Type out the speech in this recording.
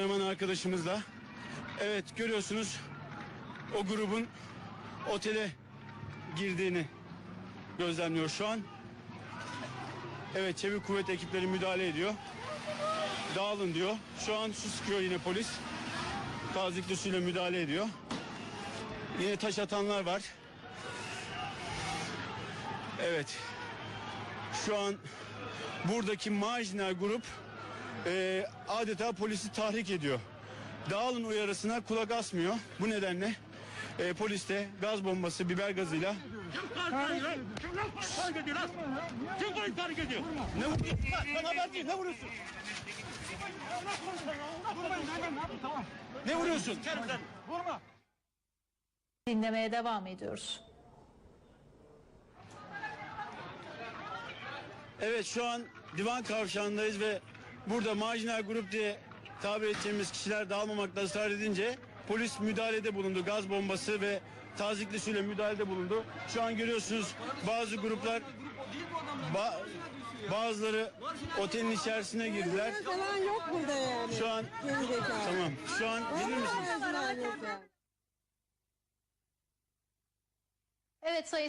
Hemen arkadaşımızla. Evet görüyorsunuz o grubun otele girdiğini gözlemliyor şu an. Evet çevik kuvvet ekipleri müdahale ediyor. Dağılın diyor. Şu an su sıkıyor yine polis. Tazikli suyla müdahale ediyor. Yine taş atanlar var. Evet. Şu an buradaki marjinal grup e, adeta polisi tahrik ediyor. Dağılın uyarısına kulak asmıyor. Bu nedenle e, polis de gaz bombası, biber gazıyla Kim tahrik ediyor lan? Kim polis tahrik ediyor? ne vuruyorsun? Lan ne vuruyorsun? Ne vuruyorsun? dinlemeye devam ediyoruz. Evet şu an divan kavşağındayız ve burada marjinal grup diye tabir edeceğimiz kişiler dağılmamakta ısrar edince polis müdahalede bulundu. Gaz bombası ve tazikli suyla müdahalede bulundu. Şu an görüyorsunuz bazı gruplar ba- bazıları otelin içerisine girdiler. falan yok burada yani. Şu an tamam. Şu an gelir misiniz? Evet sayın